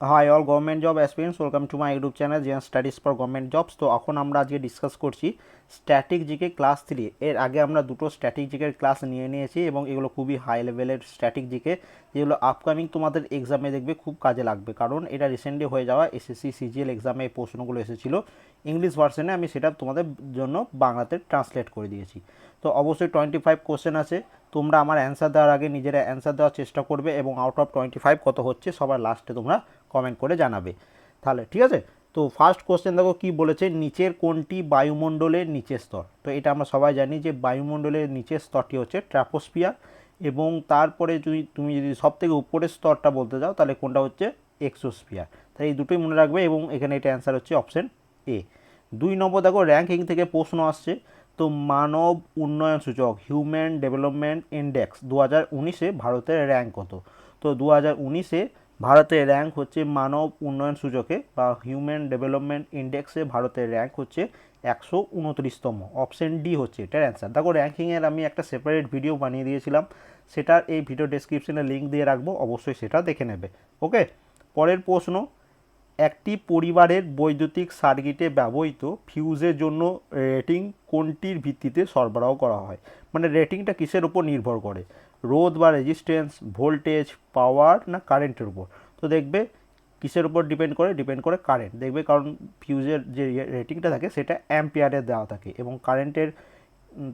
Hi all government job aspirants welcome to my YouTube channel Zen studies for government jobs তো এখন আমরা আজকে discuss করছি static GK class three এর আগে আমরা দুটো স্ট্যাটিক জিকের ক্লাস নিয়ে নিয়েছি এবং এগুলো খুবই হাই লেভেলের স্ট্যাটিক জিকে যেগুলো আপকামিং তোমাদের এক্সামে দেখবে খুব কাজে লাগবে। কারণ এটা রিসেন্টলি হয়ে যাওয়া এসএসসি সিজিএল এক্সামে এই প্রশ্নগুলো এসেছিল। ইংলিশ ভার্সনে আমি সেটা তোমাদের জন্য বাংলাতে ট্রান্সলেট করে দিয়েছি। তো অবশ্যই টোয়েন্টি ফাইভ কোশ্চেন আছে। তোমরা আমার অ্যান্সার দেওয়ার আগে নিজেরা অ্যান্সার দেওয়ার চেষ্টা করবে এবং আউট অফ টোয়েন্টি ফাইভ কত হচ্ছে সবার লাস্টে তোমরা কমেন্ট করে জানাবে। তাহলে, ঠিক আছে? তো ফার্স্ট কোশ্চেন দেখো কী বলেছে? নিচের কোনটি বায়ুমণ্ডলের নিচের স্তর? তো এটা আমরা সবাই জানি যে বায়ুমণ্ডলের নিচের স্তরটি হচ্ছে ট্র্যাপোস্ফিয়ার এবং তারপরে যদি তুমি যদি সব থেকে উপরের স্তরটা বলতে যাও, তাহলে কোনটা হচ্ছে? এক্সোস্ফিয়ার। তাহলে এই দুটোই মনে রাখবে এবং এখানে এটা অ্যান্সার হচ্ছে অপশন এ দুই নম্বর দেখো র্যাঙ্কিং থেকে প্রশ্ন আসছে। তো মানব উন্নয়ন সূচক হিউম্যান ডেভেলপমেন্ট ইন্ডেক্স দু হাজার উনিশে ভারতের র্যাঙ্ক কত? তো দু হাজার উনিশে ভারতের র্যাঙ্ক হচ্ছে মানব উন্নয়ন সূচকে বা হিউম্যান ডেভেলপমেন্ট ইন্ডেক্সে ভারতের র্যাঙ্ক হচ্ছে একশো উনত্রিশতম। অপশন ডি হচ্ছে এটার অ্যান্সার দেখো র্যাঙ্কিংয়ের আমি একটা সেপারেট ভিডিও বানিয়ে দিয়েছিলাম। সেটার এই ভিডিও ডেসক্রিপশনে লিঙ্ক দিয়ে রাখব, অবশ্যই সেটা দেখে নেবে। ওকে পরের প্রশ্ন, একটি পরিবারের বৈদ্যুতিক সার্কিটে ব্যবহৃত ফিউজের জন্য রেটিং কোনটির ভিত্তিতে সরবরাহ করা হয়? মানে রেটিংটা কিসের উপর নির্ভর করে? রোধ বা রেজিস্ট্যান্স ভোল্টেজ পাওয়ার না কারেন্টের উপর। তো দেখবে কিসের উপর ডিপেন্ড করে? ডিপেন্ড করে কারেন্ট দেখবে কারণ ফিউজের যে রেটিংটা থাকে, সেটা অ্যাম্পিয়ারে দেওয়া থাকে এবং কারেন্টের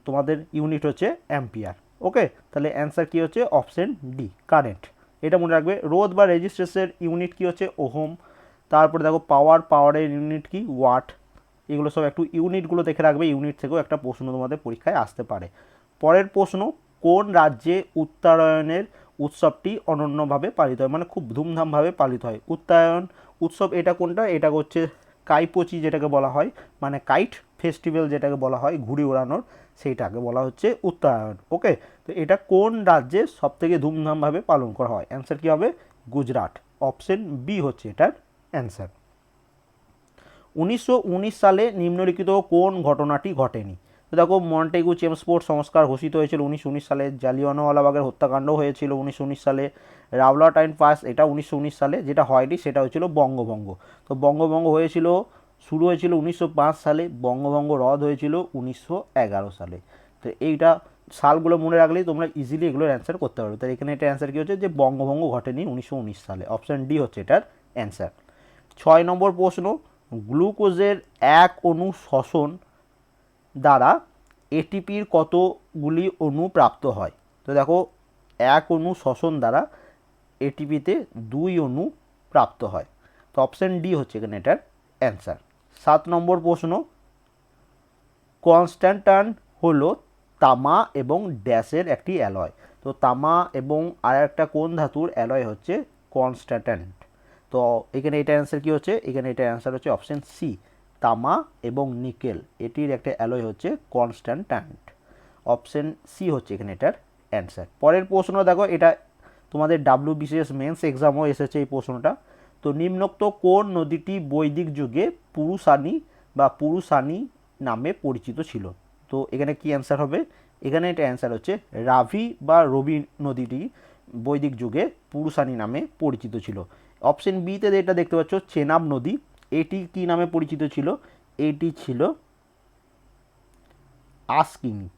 তোমাদের ইউনিট হচ্ছে অ্যাম্পিয়ার ওকে তাহলে অ্যান্সার কী হচ্ছে? অপশন ডি কারেন্ট এটা মনে রাখবে। রোধ বা রেজিস্ট্রেন্সের ইউনিট কী হচ্ছে? ওহম তারপরে দেখো পাওয়ার পাওয়ারের ইউনিট কি? ওয়াট এগুলো সব একটু ইউনিটগুলো দেখে রাখবে। ইউনিট থেকেও একটা প্রশ্ন তোমাদের পরীক্ষায় আসতে পারে। পরের প্রশ্ন কোন রাজ্যে উত্তরায়ণের উৎসবটি অনন্যভাবে পালিত হয়? মানে খুব ধুমধামভাবে পালিত হয়। উত্তরায়ণ উৎসব এটা কোনটা? এটা হচ্ছে কাইপোচি যেটাকে বলা হয় মানে কাইট ফেস্টিভ্যাল যেটাকে বলা হয়, ঘুড়ি ওড়ানোর, সেইটাকে বলা হচ্ছে উত্তরায়ণ। ওকে? তো এটা কোন রাজ্যে সবথেকে ধুমধামভাবে পালন করা হয়? অ্যান্সার কী হবে? গুজরাট। অপশন বি হচ্ছে এটার অ্যান্সার। উনিশশো উনিশ সালে নিম্নলিখিত কোন ঘটনাটি ঘটেনি? তো দেখো মন্টেগু চেমস্পোর্ট সংস্কার ঘোষিত হয়েছিল উনিশশো উনিশ সালে। জালিয়ানওয়ালাবাগের হত্যাকাণ্ড হয়েছিল উনিশশো উনিশ সালে। রাওলা টাইম পাস, এটা উনিশশো উনিশ সালে। যেটা হয়নি সেটা হয়েছিল বঙ্গভঙ্গ। তো বঙ্গভঙ্গ হয়েছিল, শুরু হয়েছিল উনিশশো পাঁচ সালে, বঙ্গভঙ্গ রদ হয়েছিল উনিশশো এগারো সালে। তো এইটা সালগুলো মনে রাখলেই তোমরা ইজিলি এগুলোর অ্যান্সার করতে পারবে। তো এখানে এটা অ্যান্সার কী হচ্ছে? যে বঙ্গভঙ্গ ঘটেনি উনিশশো উনিশ সালে। অপশান ডি হচ্ছে এটার অ্যান্সার ছয় নম্বর প্রশ্ন, গ্লুকোজের এক অণু শ্বসন দ্বারা এটিপির কতগুলি অণু প্রাপ্ত হয়? তো দেখো, এক অণু শ্বসন দ্বারা এটিপিতে দুই অণু প্রাপ্ত হয়। তো অপশান ডি হচ্ছে এখানে এটার অ্যান্সার সাত নম্বর প্রশ্ন, কনস্ট্যান্টান হলো তামা এবং ড্যাশের একটি অ্যালয়। তো তামা এবং আর একটা কোন ধাতুর অ্যালয় হচ্ছে কনস্ট্যান্ট? তো এখানে এটা অ্যান্সার কী হচ্ছে? এখানে এটা অ্যান্সার হচ্ছে অপশান সি তামা এবং নিকেল। এটির একটা অ্যালয় হচ্ছে কনস্ট্যান্টান্ট অপশান সি হচ্ছে এখানে এটার অ্যান্সার পরের প্রশ্ন দেখো, এটা তোমাদের ডাব্লিউ বিসিএস মেন্স এক্সামও এসেছে এই প্রশ্নটা। তো নিম্নোক্ত কোন নদীটি বৈদিক যুগে পুরুষানি বা পুরুষানি নামে পরিচিত ছিল? তো এখানে কি অ্যান্সার হবে? এখানে এটা অ্যান্সার হচ্ছে রাভি বা রবি নদীটি বৈদিক যুগে পুরুষানি নামে পরিচিত ছিল। অপশন বিতে যেটা দেখতে পাচ্ছ, চেনাব নদী। এটি কি নামে পরিচিত ছিল? এটি ছিল আস্কিনি।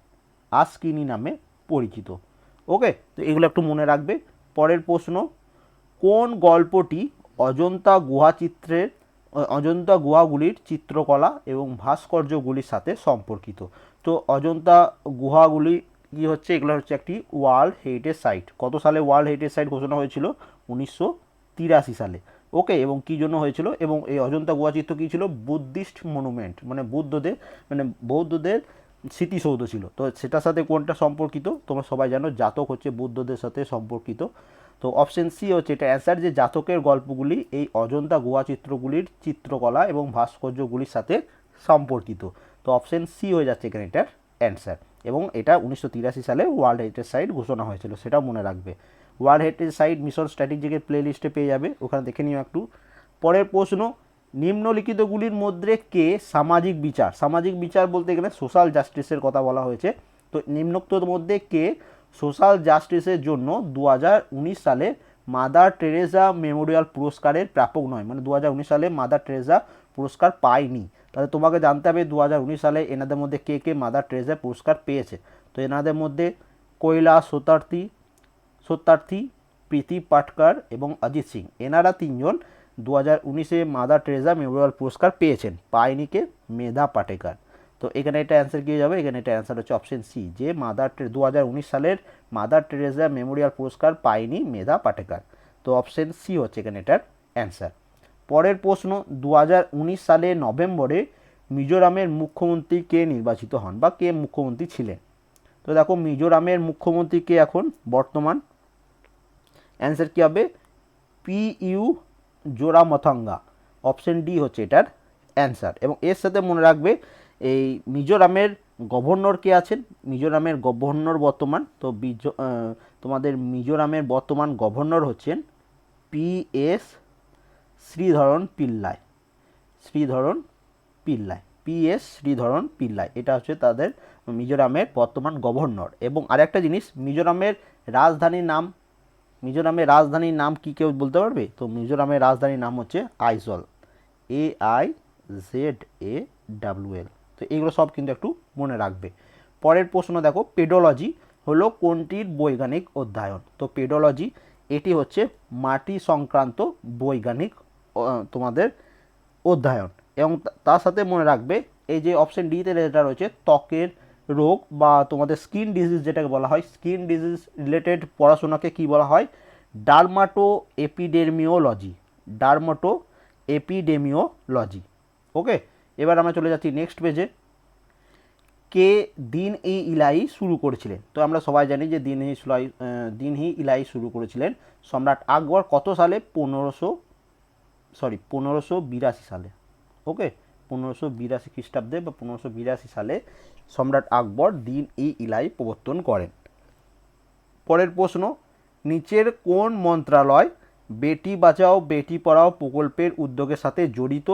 আস্কিনি নামে পরিচিত। ওকে? তো এগুলো একটু মনে রাখবে। পরের প্রশ্ন, কোন গল্পটি অজন্তা গুহা চিত্রের অজন্তা গুহাগুলির চিত্রকলা এবং ভাস্কর্যগুলির সাথে সম্পর্কিত? তো অজন্তা গুহাগুলি কি হচ্ছে? এগুলো হচ্ছে একটি ওয়ার্ল্ড হেরিটেজ সাইট। কত সালে ওয়ার্ল্ড হেরিটেজ সাইট ঘোষণা হয়েছিল? উনিশশো তিরাশি সালে। ওকে এবং কী জন্য হয়েছিল এবং এই অজন্তা গুহাচিত্র কী ছিল? বুদ্ধিস্ট মনুমেন্ট মানে বুদ্ধদের মানে বৌদ্ধদের স্মৃতিসৌধ ছিল। তো সেটার সাথে কোনটা সম্পর্কিত? তোমরা সবাই জানো, জাতক হচ্ছে বুদ্ধদের সাথে সম্পর্কিত। তো অপশন সি হচ্ছে, এটা অ্যান্সার যে জাতকের গল্পগুলি এই অজন্তা গুহা চিত্রগুলির চিত্রকলা এবং ভাস্কর্যগুলির সাথে সম্পর্কিত। তো অপশন সি হয়ে যাচ্ছে এখানে এটার অ্যান্সার এবং এটা উনিশশো তিরাশি সালে ওয়ার্ল্ড হেরিটেজ সাইট ঘোষণা হয়েছিল, সেটাও মনে রাখবে। ওয়ার্ল্ড হেরিটেজ সাইট মিশন স্ট্র্যাটেজিকের প্লে লিস্টে পেয়ে যাবে, ওখানে দেখে নিও একটু। পরের প্রশ্ন, নিম্নলিখিতগুলির মধ্যে কে সামাজিক বিচার? সামাজিক বিচার বলতে গেলে সোশ্যাল জাস্টিসের কথা বলা হয়েছে। তো নিম্নোক্তর মধ্যে কে সোশ্যাল জাস্টিসের জন্য দু হাজার উনিশ সালে মাদার টেরেজা মেমোরিয়াল পুরস্কারের প্রাপক নয় মানে দু হাজার উনিশ সালে মাদার টেরেজা পুরস্কার পায়নি। তাহলে তোমাকে জানতে হবে দু হাজার উনিশ সালে এনাদের মধ্যে কে কে মাদার টেরেজা পুরস্কার পেয়েছে। তো এনাদের মধ্যে কৈলাস সত্যার্থী সত্যার্থী প্রীতি পাটকার এবং অজিত সিং। এনারা তিনজন দু হাজার উনিশে মাদার টেরেজা মেমোরিয়াল পুরস্কার পেয়েছেন। পায়নিকে মেধা পাটেকার। তো এখানে এটা অ্যান্সার কী হয়ে যাবে। এখানে এটা অ্যান্সার হচ্ছে অপশন সি, যে মাদার দু হাজার উনিশ সালের মাদার টেরেজা মেমোরিয়াল পুরস্কার পায়নি মেধা পাটেকার। তো অপশন সি হচ্ছে এখানে এটার অ্যান্সার। পরের প্রশ্ন দু হাজার উনিশ সালে নভেম্বরে মিজোরামের মুখ্যমন্ত্রী কে নির্বাচিত হন বা কে মুখ্যমন্ত্রী ছিলেন? তো দেখো, মিজোরামের মুখ্যমন্ত্রী কে এখন? বর্তমান অ্যান্সার কী হবে? P U Zoramthanga option D হচ্ছে এটার অ্যান্সার এবং এর সাথে মনে রাখবে, এই মিজোরামের গভর্নর কে আছেন? মিজোরামের গভর্নর বর্তমান। তো তোমাদের মিজোরামের বর্তমান গভর্নর হচ্ছেন P S Sreedharan Pillai. Sreedharan Pillai. P S Sreedharan Pillai. এটা হচ্ছে তাদের মিজোরামের বর্তমান গভর্নর এবং আরেকটা জিনিস, মিজোরামের রাজধানীর নাম মিজোরামের রাজধানীর নাম কি কেউ বলতে পারবে? তো মিজোরামের রাজধানীর নাম হচ্ছে Aizawl. A I Z A W L তো এগুলো সব কিন্তু একটু মনে রাখবে। পরের প্রশ্ন দেখো, পেডোলজি হলো কোনটির বৈজ্ঞানিক অধ্যয়ন? তো পেডোলজি, এটি হচ্ছে মাটি সংক্রান্ত বৈজ্ঞানিক তোমাদের অধ্যয়ন। এবং তার সাথে মনে রাখবে, এই যে অপশন ডিতে যেটা রয়েছে, ত্বকের রোগ বা তোমাদের স্কিন ডিজিজ যেটাকে বলা হয় স্কিন ডিজিজ রিলেটেড পড়াশোনাকে কি বলা হয়? Dermato epidemiology dermato epidemiology okay এবার আমরা চলে যাচ্ছি নেক্সট পেজে কে দিন ই ইলাই শুরু করেছিলেন? তো আমরা সবাই জানি যে দিন ই ইলাই দিন হি ইলাই শুরু করেছিলেন সম্রাট আকবর কত সালে? পনেরোশো সরি পনেরোশো বিরাশি সালে ওকে পনেরোশো বিরাশি খ্রিস্টাব্দে বা পনেরোশো বিরাশি সালে সম্রাট আকবর দিন ই ইলাই প্রবর্তন করেন। পরের প্রশ্ন, নিচের কোন মন্ত্রণালয় বেটি বাঁচাও, বেটি পড়াও প্রকল্পের উদ্যোগের সাথে জড়িত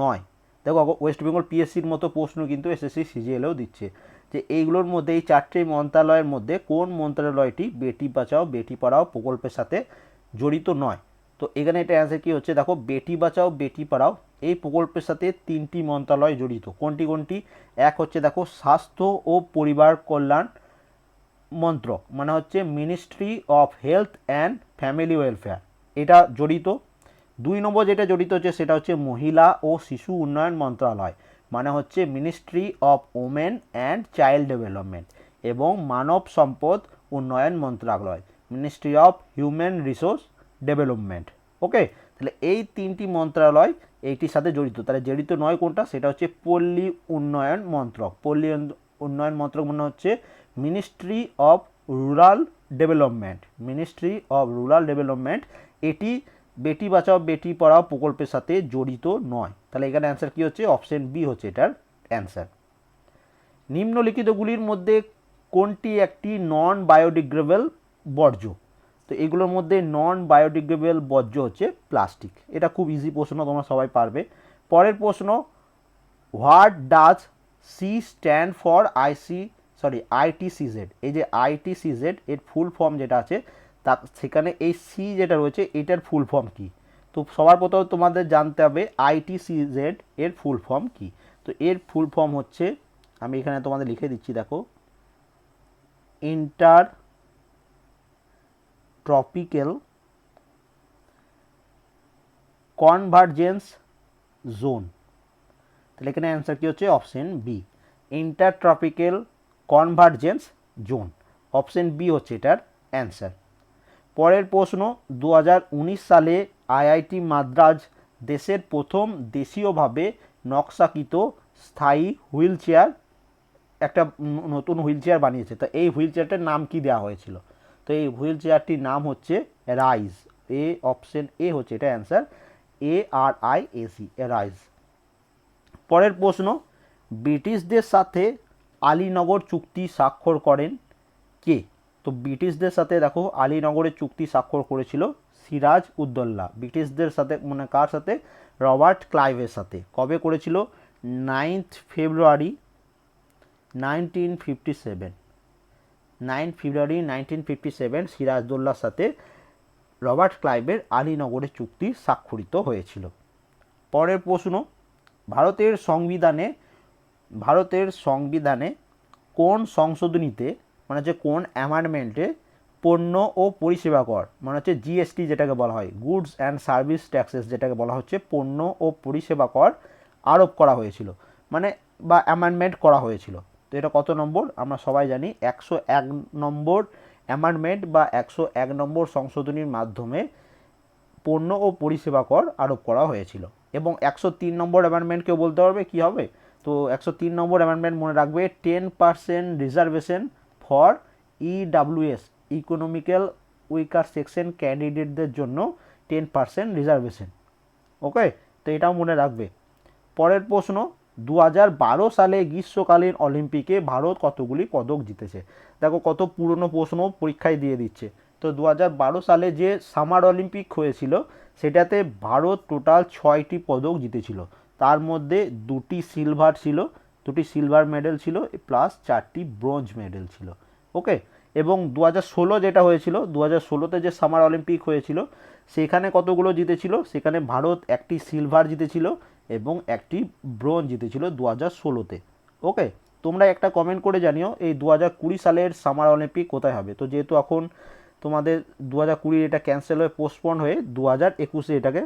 নয়? দেখো ওয়েস্ট বেঙ্গল পিএসসির মতো প্রশ্ন কিন্তু এসএসসি সিজিএলেও দিচ্ছে যে এইগুলোর মধ্যে, এই চারটে মন্ত্রণালয়ের মধ্যে কোন মন্ত্রণালয়টি বেটি বাঁচাও, বেটি পড়াও প্রকল্পের সাথে জড়িত নয়? তো এখানে এটা অ্যান্সার কী হচ্ছে? দেখো, বেটি বাঁচাও, বেটি পড়াও এই প্রকল্পের সাথে তিনটি মন্ত্রণালয় জড়িত। কোনটি কোনটি? এক হচ্ছে দেখো, স্বাস্থ্য ও পরিবার কল্যাণ মন্ত্রক মানে হচ্ছে ministry of health and family welfare এটা জড়িত। দুই নম্বর যেটা জড়িত হচ্ছে, সেটা হচ্ছে মহিলা ও শিশু উন্নয়ন মন্ত্রণালয় মানে হচ্ছে ministry of women and child development এবং মানব সম্পদ উন্নয়ন মন্ত্রণালয় ministry of human resource development okay তাহলে এই তিনটি মন্ত্রণালয় এইটির সাথে জড়িত। তাহলে জড়িত নয় কোনটা? সেটা হচ্ছে পল্লী উন্নয়ন মন্ত্রক। পল্লী উন্নয়ন মন্ত্রক মানে হচ্ছে ministry of rural development ministry of rural development এটি বেটি বাঁচাও, বেটি পড়াও প্রকল্পের সাথে জড়িত নয়। তাহলে এখানে অ্যান্সার কী হচ্ছে? অপশন বি হচ্ছে এটার অ্যান্সার নিম্নলিখিতগুলির মধ্যে কোনটি একটি নন বায়োডিগ্রেবল বর্জ্য? তো এগুলোর মধ্যে নন বায়োডিগ্রেবল বর্জ্য হচ্ছে প্লাস্টিক এটা খুব ইজি প্রশ্ন, তোমরা সবাই পারবে। পরের প্রশ্ন what does C stand for IC sorry ITCZ এই যে আইটিসিজেড এর ফুল ফর্ম যেটা আছে, তা সেখানে এই সি যেটা রয়েছে, এটার ফুল ফর্ম কি? তো সবার প্রথম তোমাদের জানতে হবে আইটিসিজেড এর ফুল ফর্ম কি? তো এর ফুল ফর্ম হচ্ছে, আমি এখানে তোমাদের লিখে দিচ্ছি, দেখো ইন্টার ট্রপিক্যাল কনভার্জেন্স জোন তাহলে এখানে অ্যান্সার কী হচ্ছে? Option B intertropical convergence zone option B হচ্ছে এটার অ্যান্সার পরের প্রশ্ন দু হাজার উনিশ সালে আইআইটি মাদ্রাজ দেশের প্রথম দেশীয়ভাবে নকশাকৃত স্থায়ী হুইল চেয়ার একটা নতুন হুইল চেয়ার বানিয়েছে। তো এই হুইল চেয়ারটার নাম কি দেওয়া হয়েছিল? তো এই হুইল চেয়ারটির নাম হচ্ছে রাইজ এ অপশন এ হচ্ছে এটা answer, A R I A C rise পরের প্রশ্ন, ব্রিটিশদের সাথে আলীনগর চুক্তি স্বাক্ষর করেন কে? তো ব্রিটিশদের সাথে দেখো আলীনগরের চুক্তি স্বাক্ষর করেছিল সিরাজ উদ্দৌলা। ব্রিটিশদের সাথে মানে কার সাথে? রবার্ট ক্লাইভের সাথে। কবে করেছিল? Ninth February nineteen fifty seven. Nine February nineteen fifty seven সিরাজদৌল্লার সাথে রবার্ট ক্লাইভের আলীনগরের চুক্তি স্বাক্ষরিত হয়েছিল। পরের প্রশ্ন, ভারতের সংবিধানে ভারতের সংবিধানে কোন সংশোধনীতে মানে হচ্ছে কোন অ্যামেন্ডমেন্টে পণ্য ও পরিষেবা কর মানে হচ্ছে জিএসটি যেটাকে বলা হয় গুডস অ্যান্ড সার্ভিস ট্যাক্সেস যেটাকে বলা হচ্ছে, পণ্য ও পরিষেবা কর আরোপ করা হয়েছিল মানে বা অ্যামেন্ডমেন্ট করা হয়েছিল। এটা কত নম্বর? আমরা সবাই জানি একশো এক নম্বর অ্যামেন্ডমেন্ট বা একশো এক নম্বর সংশোধনীর মাধ্যমে পণ্য ও পরিষেবা কর আরোপ করা হয়েছিল। এবং একশো তিন নম্বর অ্যামেন্ডমেন্ট কেউ বলতে পারবে? কী হবে? তো একশো তিন নম্বর অ্যামেন্ডমেন্ট মনে রাখবে ten percent reservation for EWS economical weaker section ক্যান্ডিডেটদের জন্য টেন পার্সেন্ট রিজার্ভেশন ওকে তো এটাও মনে রাখবে। পরের প্রশ্ন দু সালে গ্রীষ্মকালীন অলিম্পিকে ভারত কতগুলি পদক জিতেছে? দেখো, কত পুরনো প্রশ্ন পরীক্ষায় দিয়ে দিচ্ছে। তো দু সালে যে সামার অলিম্পিক হয়েছিল, সেটাতে ভারত টোটাল ছয়টি পদক জিতেছিল। তার মধ্যে দুটি সিলভার ছিল, দুটি সিলভার মেডেল ছিল, প্লাস চারটি ব্রোঞ্জ মেডেল ছিল। ওকে? এবং দু ষোলো যেটা হয়েছিল, দু হাজার ষোলোতে যে সামার অলিম্পিক হয়েছিল, সেখানে কতগুলো জিতেছিল? সেখানে ভারত একটি সিলভার জিতেছিল এবং একটি ব্রোঞ্জ জিতেছিল দু হাজার ষোলোতে। ওকে? তোমরা একটা কমেন্ট করে জানিও, এই দু হাজার কুড়ি সালের সামার অলিম্পিক কোথায় হবে? তো যেহেতু এখন তোমাদের দু হাজার কুড়ি এটা ক্যান্সেল হয়ে পোস্টপন্ড হয়ে দু হাজার একুশে এটাকে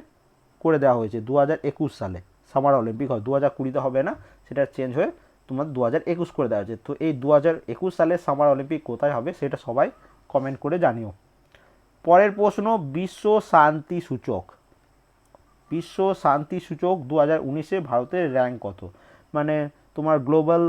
করে দেওয়া হয়েছে দু হাজার একুশ সালে। সামার অলিম্পিক হয় দু হাজার কুড়িতে হবে না, সেটা চেঞ্জ হয়ে তোমার দু হাজার একুশ করে দেওয়া হয়েছে। তো এই দু হাজার একুশ সালে সামার অলিম্পিক কোথায় হবে, সেটা সবাই কমেন্ট করে জানিও। পরের প্রশ্ন, বিশ্ব শান্তি সূচক। বিশ্ব শান্তি সূচক দু হাজার উনিশে ভারতের র্যাঙ্ক কত? মানে তোমার global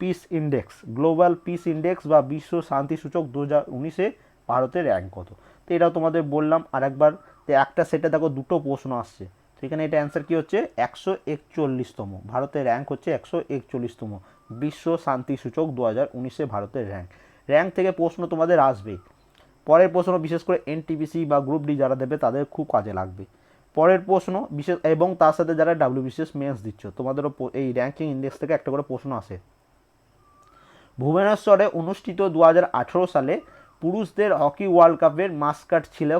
peace index global peace index বা বিশ্ব শান্তি সূচক দু হাজার উনিশে ভারতের র্যাঙ্ক কত? তো এটাও তোমাদের বললাম আরেকবার, তো একটা সেটে দেখো দুটো প্রশ্ন আসছে। তো এখানে এটা অ্যান্সার কী হচ্ছে? একশো একচল্লিশতম। ভারতের র্যাঙ্ক হচ্ছে একশো একচল্লিশতম। বিশ্ব শান্তি সূচক দু হাজার উনিশে ভারতের র্যাঙ্ক র্যাঙ্ক থেকে প্রশ্ন তোমাদের আসবে। পরের প্রশ্ন বিশেষ করে এনটিপিসি বা গ্রুপ ডি যারা দেবে তাদের খুব কাজে লাগবে। পরের প্রশ্ন, বিশেষ, এবং তার সাথে যারা ডাব্লিউবিসিএস মেন্স দিচ্ছ, তোমাদেরও এই র্যাঙ্কিং ইন্ডেক্স থেকে একটা করে প্রশ্ন আসে। ভুবনেশ্বরে অনুষ্ঠিত দু হাজার আঠেরো সালে পুরুষদের হকি ওয়ার্ল্ড কাপের মাস্কাট ছিল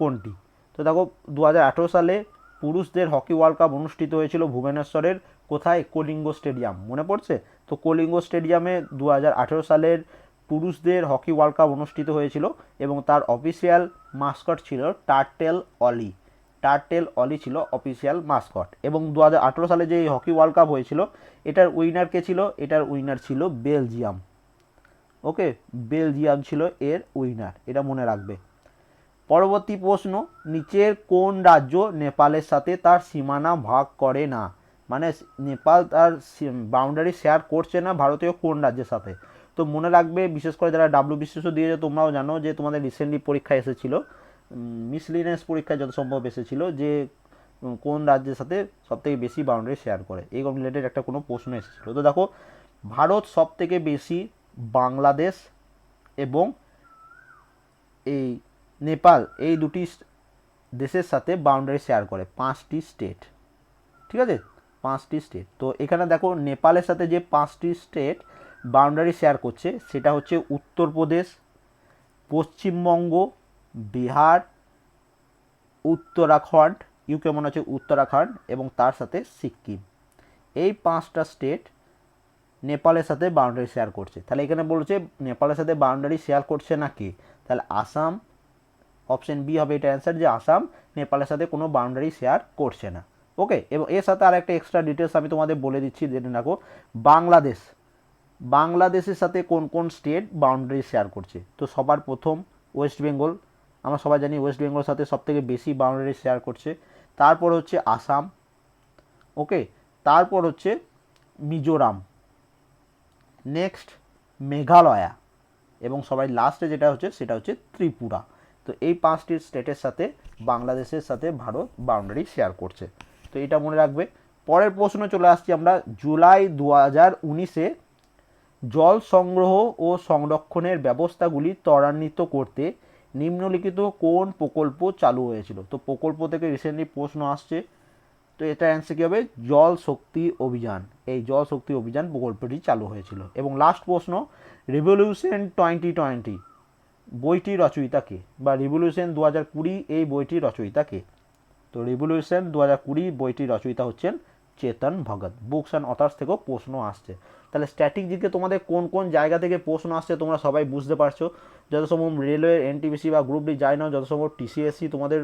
কোনটি? তো দেখো দু হাজার আঠেরো সালে পুরুষদের হকি ওয়ার্ল্ড কাপ অনুষ্ঠিত হয়েছিল ভুবনেশ্বরের কোথায়? কলিঙ্গ স্টেডিয়াম। মনে পড়ছে? তো কলিঙ্গ স্টেডিয়ামে দু হাজার আঠেরো সালের পুরুষদের হকি ওয়ার্ল্ড কাপ অনুষ্ঠিত হয়েছিল এবং তার অফিসিয়াল মাস্কট ছিল টার্টেল অলি টার্টেল অলি ছিল অফিসিয়াল মাস্কট। এবং দু হাজার আঠেরো সালে যে হকি ওয়ার্ল্ড কাপ হয়েছিল, এটার উইনার কে ছিল? এটার উইনার ছিল বেলজিয়াম। ওকে? বেলজিয়াম ছিল এর উইনার, এটা মনে রাখবে। পরবর্তী প্রশ্ন, নিচের কোন রাজ্য নেপালের সাথে তার সীমানা ভাগ করে না? মানে নেপাল তার বাউন্ডারি শেয়ার করছে না ভারতীয় কোন রাজ্যের সাথে? তো মনে রাখবে, বিশেষ করে যারা ডাব্লিউ বিশেষ দিয়েছে তোমরাও জানো যে তোমাদের রিসেন্টলি পরীক্ষা এসেছিল। মিসলিনেস পরীক্ষায় যত সম্ভব এসেছিল যে কোন রাজ্যের সাথে সবথেকে বেশি বাউন্ডারি শেয়ার করে। এই রিলেটেড একটা কোনো প্রশ্ন এসেছিল। তো দেখো, ভারত সবথেকে বেশি বাংলাদেশ এবং এই নেপাল, এই দুটি দেশের সাথে বাউন্ডারি শেয়ার করে, পাঁচটি স্টেট ঠিক আছে? পাঁচটি স্টেট তো এখানে দেখো, নেপালের সাথে যে পাঁচটি স্টেট বাউন্ডারি শেয়ার করছে, সেটা হচ্ছে উত্তরপ্রদেশ, পশ্চিমবঙ্গ বিহার, উত্তরাখণ্ড, ইউকে মনে হচ্ছে উত্তরাখণ্ড এবং তার সাথে সিকিম। এই পাঁচটা স্টেট নেপালের সাথে বাউন্ডারি শেয়ার করছে। তাহলে এখানে বলছে নেপালের সাথে বাউন্ডারি শেয়ার করছে না কি? তাহলে আসাম অপশন বি হবে এটা অ্যান্সার যে আসাম নেপালের সাথে কোনো বাউন্ডারি শেয়ার করছে না। ওকে এবং এর সাথে আর একটা এক্সট্রা ডিটেলস আমি তোমাদের বলে দিচ্ছি, জেনে রাখো। বাংলাদেশ। বাংলাদেশের সাথে কোন কোন স্টেট বাউন্ডারি শেয়ার করছে? তো সবার প্রথম ওয়েস্ট বেঙ্গল আমরা সবাই জানি ওয়েস্ট বেঙ্গলের সাথে সবথেকে বেশি বাউন্ডারি শেয়ার করছে। তারপর হচ্ছে আসাম ওকে তারপর হচ্ছে মিজোরাম। নেক্সট মেঘালয়া। এবং সবাই লাস্টে যেটা হচ্ছে, সেটা হচ্ছে ত্রিপুরা। তো এই পাঁচটি স্টেটের সাথে, বাংলাদেশের সাথে ভারত বাউন্ডারি শেয়ার করছে। তো এটা মনে রাখবে। পরের প্রশ্ন চলে আসছি আমরা। জুলাই দু হাজার উনিশে জল সংগ্রহ ও সংরক্ষণের ব্যবস্থাগুলি ত্বরান্বিত করতে নিম্নলিখিত কোন প্রকল্প চালু হয়েছিল? তো প্রকল্প থেকে রিসেন্টলি প্রশ্ন আসছে, তো এটা অ্যান্সার কী হবে? জল শক্তি অভিযান। এই জল শক্তি অভিযান প্রকল্পটি চালু হয়েছিল। এবং লাস্ট প্রশ্ন রিভলিউশন টোয়েন্টি টোয়েন্টি বইটি রচয়িতা কে? বা রিভলিউশন দু হাজার কুড়ি, এই বইটির রচয়িতা কে? তো রিভলিউশন দু হাজার কুড়ি, বইটির রচয়িতা হচ্ছেন Chetan Bhagat books and authors থেকেও প্রশ্ন আসছে। তাহলে স্ট্যাটিক জিকে তোমাদের কোন কোন জায়গা থেকে প্রশ্ন আসছে তোমরা সবাই বুঝতে পারছ। যত সম্ভব রেলওয়ে এনটিপিসি বা গ্রুপ ডি যাই না যত সম্ভব টিসিএসসি তোমাদের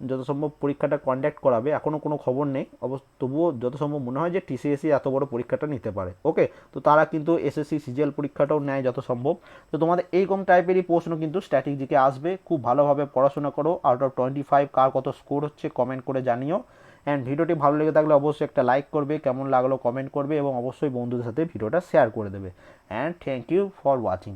যত সম্ভব পরীক্ষাটা কন্ডাক্ট করাবে এখনও কোনো খবর নেই। অবশ্য তবুও যত সম্ভব মনে হয় যে টিসিএসসি এত বড় পরীক্ষাটা নিতে পারে। ওকে তো তারা কিন্তু এসএসসি সিজিএল পরীক্ষাটাও নেয় যত সম্ভব। তো তোমাদের এইরকম টাইপেরই প্রশ্ন কিন্তু স্ট্যাটিক জিকে আসবে। খুব ভালোভাবে পড়াশোনা করো। আউট অফ টোয়েন্টি ফাইভ কার কত স্কোর হচ্ছে কমেন্ট করে জানিও। অ্যান্ড ভিডিওটি ভালো লেগে থাকলে অবশ্যই একটা লাইক করবে, কেমন লাগল কমেন্ট করবে এবং অবশ্যই বন্ধুদের সাথে ভিডিওটা শেয়ার করে দেবে। And thank you for watching